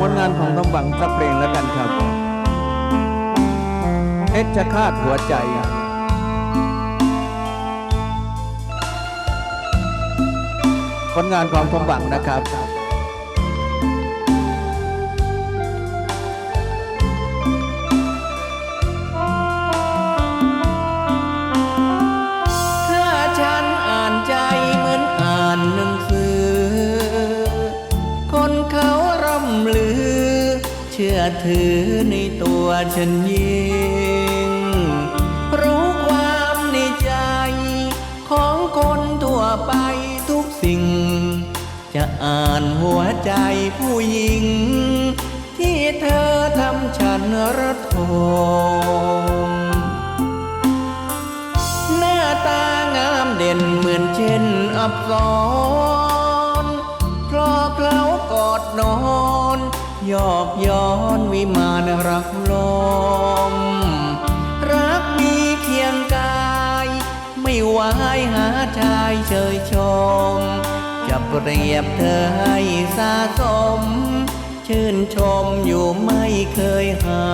ผลงานของต้องบังสักเพลงแล้วกันครับเพชรคาดหัวใจผลงานของทองบังนะครับ เชื่อถือในตัวฉันยิ่ง รู้ความในใจ ของคนทั่วไปทุกสิ่ง จะอ่านหัวใจผู้หญิง ที่เธอทำฉันระทมหน้าตางามเด่นเหมือนเช่นอับสรคลอเคล้ากอดนอน ยอกย้อนวิมานรักลม รักมีเคียงกาย ไม่ไหวหาชายเชยชม จะเปรียบเธอให้สาสม ชื่นชมอยู่ไม่เคยหา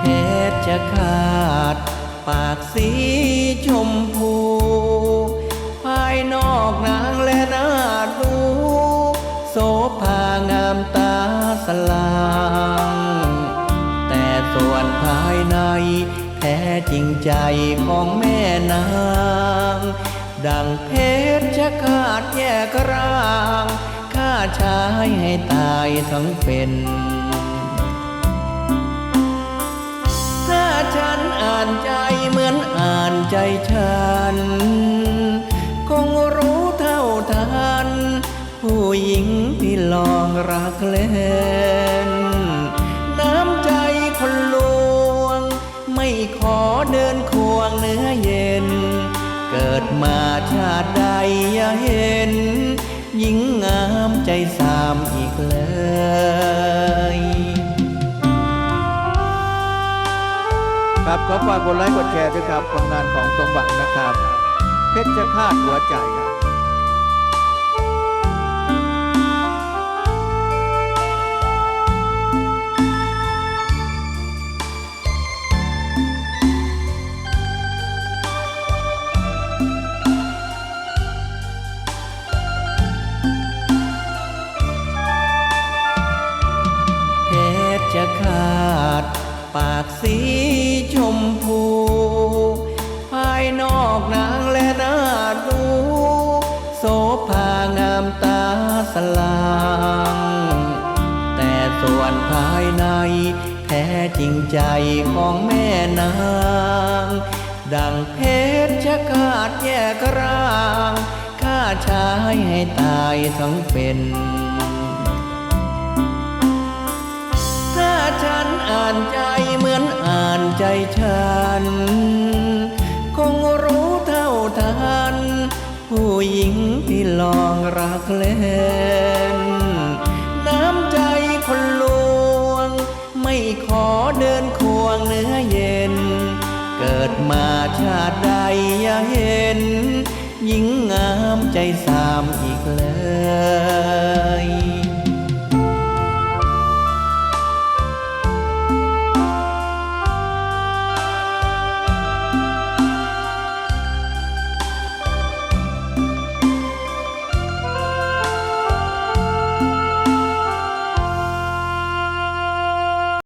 เพชรจะขาด ปากสีามตาสลางแต่ส่วนภายใน แท้จริงใจของแม่นาง ดังเพชรจะขาดแยกร่างข้าชายให้ตายทั้งเป็น ถ้าฉันอ่านใจเหมือนอ่านใจฉัน คงรู้เท่าทันผู้หญิง ลองรักเล่น น้ำใจคนลวง ไม่ขอเดินควงเนื้อเย็น เกิดมาชาติใดอย่าเห็น หญิงงามใจสามอีกเลยครับขอฝากกดไลค์กดแชร์ด้วยครับผลงานของทองบังนะครับ เพชรคาดหัวใจเพ จะขาด ปากสีชมพู ภายนอกนางและน่าดูโสภางามตาสลางแต่ส่วนภายใน แท้จริงใจของแม่นาง ดังเพชรจะขาดแยกร่าง ข้าชายให้ตายทั้งเป็น อ่านใจเหมือนอ่านใจฉัน คงรู้เท่าทัน ผู้หญิงที่ลองรักเล่น น้ำใจคนลวง ไม่ขอเดินควงเนื้อเย็น เกิดมาชาติใดอย่าเห็น หญิงงามใจสามอีกเลย